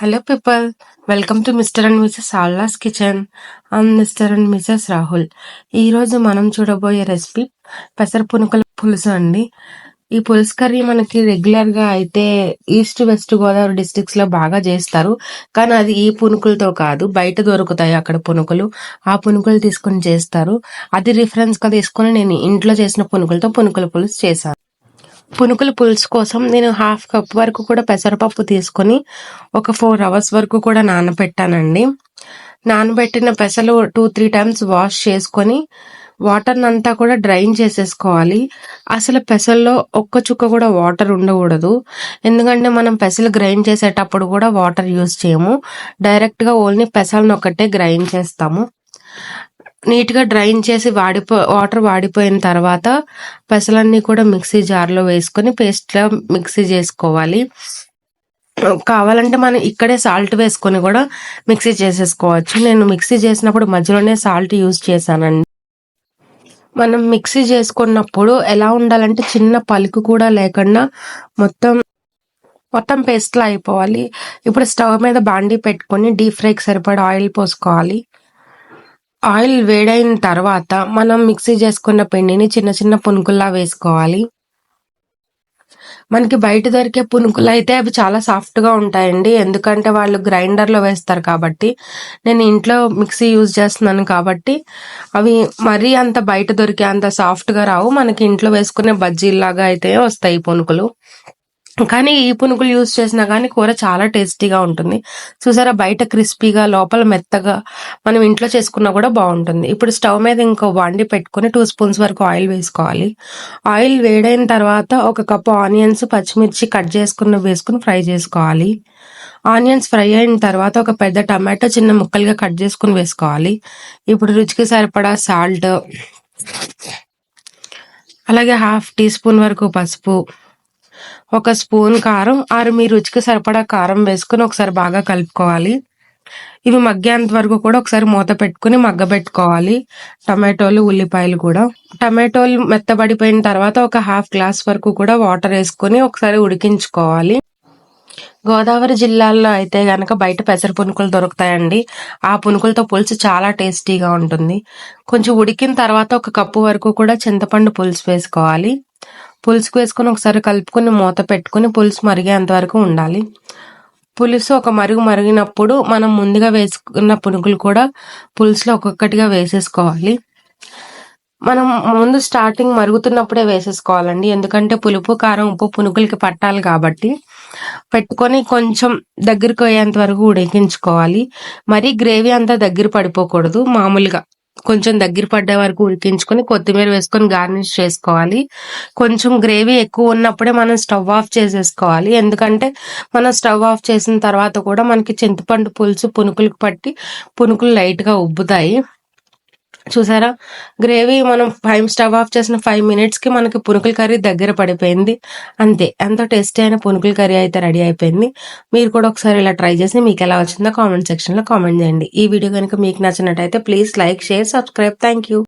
Hello people welcome to mister and missus ఆల్లాస్ kitchen and mister and missus Rahul ఈ రోజు మనం చూడబోయే recipe పెసర పునుకల పులుసు అండి. ఈ పులుసు కర్రీ మనకి రెగ్యులర్గా అయితే ఈస్ట్ వెస్ట్ గోదావరి డిస్ట్రిక్ట్స్లో బాగా చేస్తారు. కానీ అది ఈ పునుకులతో కాదు. బయట దొరుకుతాయి అక్కడ పునుకులు. ఆ పునుకులు తీసుకొని చేస్తారు. అది రిఫరెన్స్గా తీసుకొని నేను ఇంట్లో చేసిన పునుకులతో పునుకుల పులుసు చేశాను. పునుకుల పులుసు కోసం నేను హాఫ్ కప్ వరకు కూడా పెసరపప్పు తీసుకొని ఒక ఫోర్ అవర్స్ వరకు కూడా నానబెట్టానండి. నానబెట్టిన పెసలు టూ త్రీ టైమ్స్ వాష్ చేసుకొని వాటర్ అంతా కూడా డ్రైన్ చేసేసుకోవాలి. అసలు పెసల్లో ఒక్క చుక్క కూడా వాటర్ ఉండకూడదు. ఎందుకంటే మనం పెసలు గ్రైండ్ చేసేటప్పుడు కూడా వాటర్ యూజ్ చేయము. డైరెక్ట్గా ఓన్లీ పెసలను ఒకటే గ్రైండ్ చేస్తాము. నీట్గా డ్రైన్ చేసి వాడిపో వాటర్ వాడిపోయిన తర్వాత పెసలన్నీ కూడా మిక్సీ జార్లో వేసుకొని పేస్ట్లో మిక్సీ చేసుకోవాలి. కావాలంటే మనం ఇక్కడే సాల్ట్ వేసుకొని కూడా మిక్సీ చేసేసుకోవచ్చు. నేను మిక్సీ చేసినప్పుడు మధ్యలోనే సాల్ట్ యూజ్ చేశానండి. మనం మిక్సీ చేసుకున్నప్పుడు ఎలా ఉండాలంటే చిన్న పలుకు కూడా లేకుండా మొత్తం మొత్తం పేస్ట్లో అయిపోవాలి. ఇప్పుడు స్టవ్ మీద బాండీ పెట్టుకొని డీప్ ఫ్రైకి సరిపడా ఆయిల్ పోసుకోవాలి. ఆయిల్ వేడైన తర్వాత మనం మిక్సీ చేసుకున్న పిండిని చిన్న చిన్న పునుకుల్లా వేసుకోవాలి. మనకి బయట దొరికే పునుకులు అయితే అవి చాలా సాఫ్ట్గా ఉంటాయండి. ఎందుకంటే వాళ్ళు గ్రైండర్లో వేస్తారు కాబట్టి. నేను ఇంట్లో మిక్సీ యూజ్ చేస్తున్నాను కాబట్టి అవి మరీ అంత బయట దొరికే అంత సాఫ్ట్గా రావు. మనకి ఇంట్లో వేసుకునే బజ్జీలాగా అయితే వస్తాయి పునుకులు. కానీ ఈ పునుగులు యూజ్ చేసినా కానీ కూర చాలా టేస్టీగా ఉంటుంది. చూసారా బయట క్రిస్పీగా లోపల మెత్తగా మనం ఇంట్లో చేసుకున్నా కూడా బాగుంటుంది. ఇప్పుడు స్టవ్ మీద ఇంకో వండి పెట్టుకుని టూ స్పూన్స్ వరకు ఆయిల్ వేసుకోవాలి. ఆయిల్ వేడైన తర్వాత ఒక కప్పు ఆనియన్స్ పచ్చిమిర్చి కట్ చేసుకున్న వేసుకుని ఫ్రై చేసుకోవాలి. ఆనియన్స్ ఫ్రై అయిన తర్వాత ఒక పెద్ద టమాటో చిన్న ముక్కలుగా కట్ చేసుకుని వేసుకోవాలి. ఇప్పుడు రుచికి సరిపడా సాల్ట్ అలాగే హాఫ్ టీ స్పూన్ వరకు పసుపు ఒక స్పూన్ కారం ఆరు మీ రుచికి సరిపడా కారం వేసుకుని ఒకసారి బాగా కలుపుకోవాలి. ఇవి మగ్గేంత వరకు కూడా ఒకసారి మూత పెట్టుకుని మగ్గ పెట్టుకోవాలి టమాటోలు ఉల్లిపాయలు కూడా. టమాటోలు మెత్తబడిపోయిన తర్వాత ఒక హాఫ్ గ్లాస్ వరకు కూడా వాటర్ వేసుకుని ఒకసారి ఉడికించుకోవాలి. గోదావరి జిల్లాల్లో అయితే గనక బయట పెసర పునుకులు దొరుకుతాయండి. ఆ పునుకులతో పులుసు చాలా టేస్టీగా ఉంటుంది. కొంచెం ఉడికిన తర్వాత ఒక కప్పు వరకు కూడా చింతపండు పులుసు వేసుకోవాలి. పులుసుకు వేసుకొని ఒకసారి కలుపుకొని మూత పెట్టుకుని పులుసు మరిగేంత వరకు ఉండాలి. పులుసు ఒక మరుగు మరిగినప్పుడు మనం ముందుగా వేసుకున్న పునుగులు కూడా పులుసులో ఒక్కొక్కటిగా వేసేసుకోవాలి. మనం ముందు స్టార్టింగ్ మరుగుతున్నప్పుడే వేసేసుకోవాలండి. ఎందుకంటే పులుపు కారం ఉప్పు పునుగులకి పట్టాలి కాబట్టి పెట్టుకొని కొంచెం దగ్గరికి అయ్యేంత వరకు ఉడికించుకోవాలి. మరీ గ్రేవీ అంతా దగ్గర పడిపోకూడదు మామూలుగా. కొంచెం దగ్గర పడ్డే వరకు ఉడికించుకొని కొత్తిమీర వేసుకొని గార్నిష్ చేసుకోవాలి. కొంచెం గ్రేవీ ఎక్కువ ఉన్నప్పుడే మనం స్టవ్ ఆఫ్ చేసేసుకోవాలి. ఎందుకంటే మనం స్టవ్ ఆఫ్ చేసిన తర్వాత కూడా మనకి చింతపండు పులుసు పునుకులకు పట్టి పునుకులు లైట్గా ఉబ్బుతాయి. చూసారా? గ్రేవీ మనం ఫైవ్ స్టవ్ ఆఫ్ చేసిన ఫైవ్ మినిట్స్కి మనకి పునుకుల కర్రీ దగ్గర పడిపోయింది. అంతే ఎంతో టేస్టీ అయిన పునుకుల కర్రీ అయితే రెడీ అయిపోయింది. మీరు కూడా ఒకసారి ఇలా ట్రై చేసి మీకు ఎలా వచ్చిందో కామెంట్ సెక్షన్లో కామెంట్ చేయండి. ఈ వీడియో కనుక మీకు నచ్చినట్టయితే please like share subscribe. Thank you